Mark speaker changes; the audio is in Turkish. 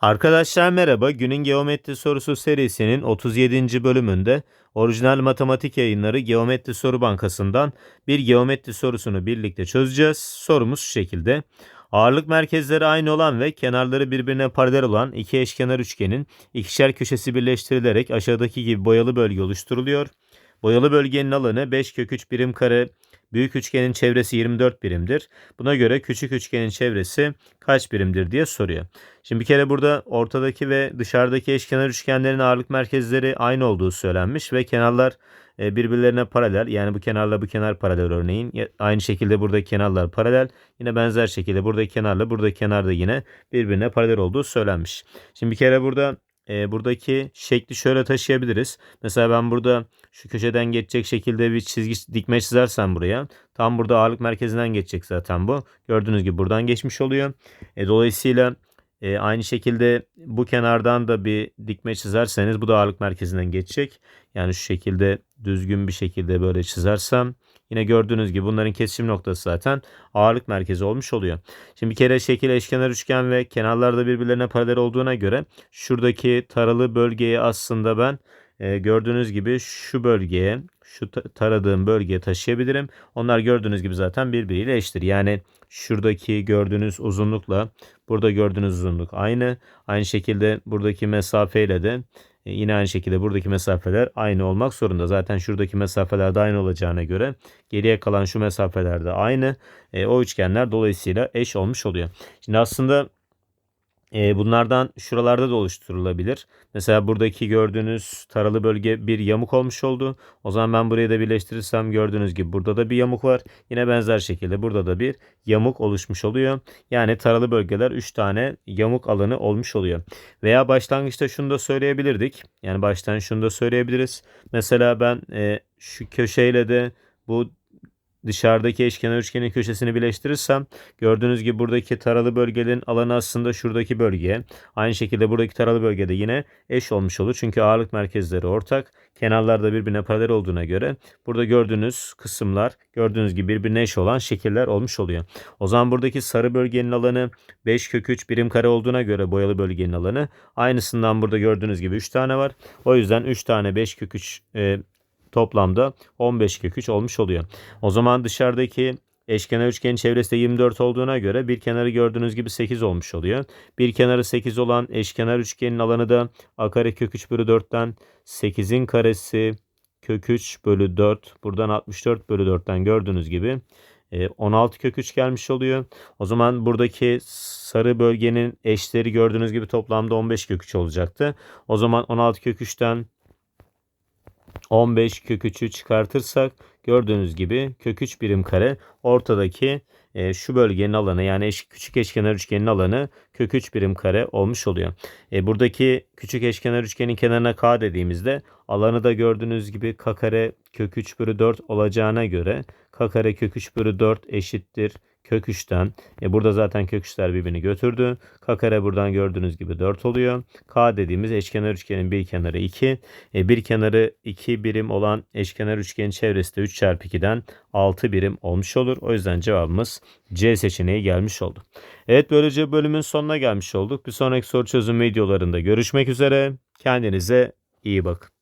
Speaker 1: Arkadaşlar merhaba. Günün Geometri Sorusu serisinin 37. bölümünde orijinal matematik yayınları Geometri Soru Bankası'ndan bir geometri sorusunu birlikte çözeceğiz. Sorumuz şu şekilde. Ağırlık merkezleri aynı olan ve kenarları birbirine paralel olan iki eşkenar üçgenin ikişer köşesi birleştirilerek aşağıdaki gibi boyalı bölge oluşturuluyor. Boyalı bölgenin alanı 5 kök 3 birim kare, büyük üçgenin çevresi 24 birimdir. Buna göre küçük üçgenin çevresi kaç birimdir diye soruyor. Şimdi bir kere burada ortadaki ve dışarıdaki eşkenar üçgenlerin ağırlık merkezleri aynı olduğu söylenmiş ve kenarlar e, birbirlerine paralel. Yani bu kenarla bu kenar paralel örneğin. Aynı şekilde buradaki kenarlar paralel. Yine benzer şekilde buradaki kenarla buradaki kenar da yine birbirine paralel olduğu söylenmiş. Şimdi bir kere burada e, buradaki şekli şöyle taşıyabiliriz. Mesela ben burada şu köşeden geçecek şekilde bir çizgi dikme çizersem buraya. Tam burada ağırlık merkezinden geçecek zaten bu. Gördüğünüz gibi buradan geçmiş oluyor. E, dolayısıyla e, aynı şekilde bu kenardan da bir dikme çizerseniz bu da ağırlık merkezinden geçecek. Yani şu şekilde düzgün bir şekilde böyle çizersem yine gördüğünüz gibi bunların kesişim noktası zaten ağırlık merkezi olmuş oluyor. Şimdi bir kere şekil eşkenar üçgen ve kenarlarda birbirlerine paralel olduğuna göre şuradaki taralı bölgeyi aslında ben e, gördüğünüz gibi şu bölgeye şu ta- taradığım bölgeye taşıyabilirim. Onlar gördüğünüz gibi zaten birbiriyle eşittir. Yani şuradaki gördüğünüz uzunlukla burada gördüğünüz uzunluk aynı. Aynı şekilde buradaki mesafeyle de yine aynı şekilde buradaki mesafeler aynı olmak zorunda. Zaten şuradaki mesafeler de aynı olacağına göre geriye kalan şu mesafeler de aynı. E, o üçgenler dolayısıyla eş olmuş oluyor. Şimdi aslında e, bunlardan şuralarda da oluşturulabilir. Mesela buradaki gördüğünüz taralı bölge bir yamuk olmuş oldu. O zaman ben burayı da birleştirirsem gördüğünüz gibi burada da bir yamuk var. Yine benzer şekilde burada da bir yamuk oluşmuş oluyor. Yani taralı bölgeler 3 tane yamuk alanı olmuş oluyor. Veya başlangıçta şunu da söyleyebilirdik. Yani baştan şunu da söyleyebiliriz. Mesela ben e, şu köşeyle de bu dışarıdaki eşkenar üçgenin köşesini birleştirirsem gördüğünüz gibi buradaki taralı bölgenin alanı aslında şuradaki bölgeye. Aynı şekilde buradaki taralı bölgede yine eş olmuş olur. Çünkü ağırlık merkezleri ortak. Kenarlar da birbirine paralel olduğuna göre burada gördüğünüz kısımlar gördüğünüz gibi birbirine eş olan şekiller olmuş oluyor. O zaman buradaki sarı bölgenin alanı 5 kök 3 birim kare olduğuna göre boyalı bölgenin alanı aynısından burada gördüğünüz gibi 3 tane var. O yüzden 3 tane 5 kök 3 e, toplamda 15 kök 3 olmuş oluyor. O zaman dışarıdaki eşkenar üçgenin çevresi de 24 olduğuna göre bir kenarı gördüğünüz gibi 8 olmuş oluyor. Bir kenarı 8 olan eşkenar üçgenin alanı da a kare kök 3 bölü 4'ten 8'in karesi kök 3 bölü 4 buradan 64 bölü 4'ten gördüğünüz gibi e, 16 kök 3 gelmiş oluyor. O zaman buradaki sarı bölgenin eşleri gördüğünüz gibi toplamda 15 kök 3 olacaktı. O zaman 16 kök 3'ten 15 kök 3'ü çıkartırsak gördüğünüz gibi kök 3 birim kare ortadaki e, şu bölgenin alanı yani eş, küçük eşkenar üçgenin alanı kök 3 birim kare olmuş oluyor. E, buradaki küçük eşkenar üçgenin kenarına k dediğimizde alanı da gördüğünüz gibi k kare kök 3 bölü 4 olacağına göre kare kök 3 bölü 4 eşittir kök 3'ten. E, burada zaten kök 3'ler birbirini götürdü. K kare buradan gördüğünüz gibi 4 oluyor. K dediğimiz eşkenar üçgenin bir kenarı 2. E, bir kenarı 2 birim olan eşkenar üçgenin çevresi de 3 çarpı 2'den 6 birim olmuş olur. O yüzden cevabımız C seçeneği gelmiş oldu. Evet böylece bölümün sonuna gelmiş olduk. Bir sonraki soru çözüm videolarında görüşmek üzere. Kendinize iyi bakın.